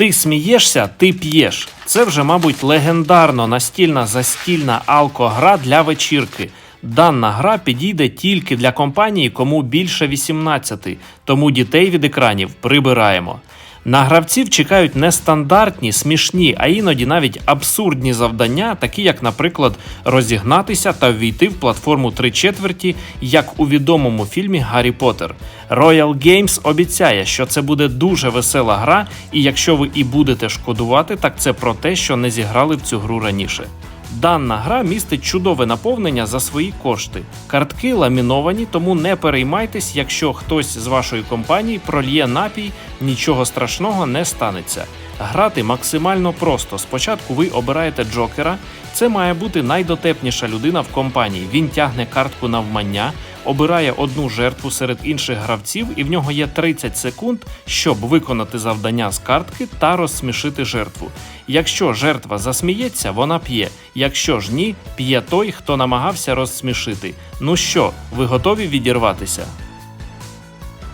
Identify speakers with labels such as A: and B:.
A: Ти смієшся, ти п'єш. Це вже, мабуть, легендарно настільна застільна алкогра для вечірки. Дана гра підійде тільки для компанії, кому більше 18, тому дітей від екранів прибираємо. На гравців чекають нестандартні, смішні, а іноді навіть абсурдні завдання, такі як, наприклад, розігнатися та ввійти в платформу 3 четверті, як у відомому фільмі Гаррі Поттер. Royal Games обіцяє, що це буде дуже весела гра, і якщо ви і будете шкодувати, так це про те, що не зіграли в цю гру раніше. Дана гра містить чудове наповнення за свої кошти. Картки ламіновані, тому не переймайтесь, якщо хтось з вашої компанії прольє напій, нічого страшного не станеться. Грати максимально просто. Спочатку ви обираєте Джокера. Це має бути найдотепніша людина в компанії. Він тягне картку навмання, обирає одну жертву серед інших гравців, і в нього є 30 секунд, щоб виконати завдання з картки та розсмішити жертву. Якщо жертва засміється, вона п'є. Якщо ж ні, п'є той, хто намагався розсмішити. Ну що, ви готові відірватися?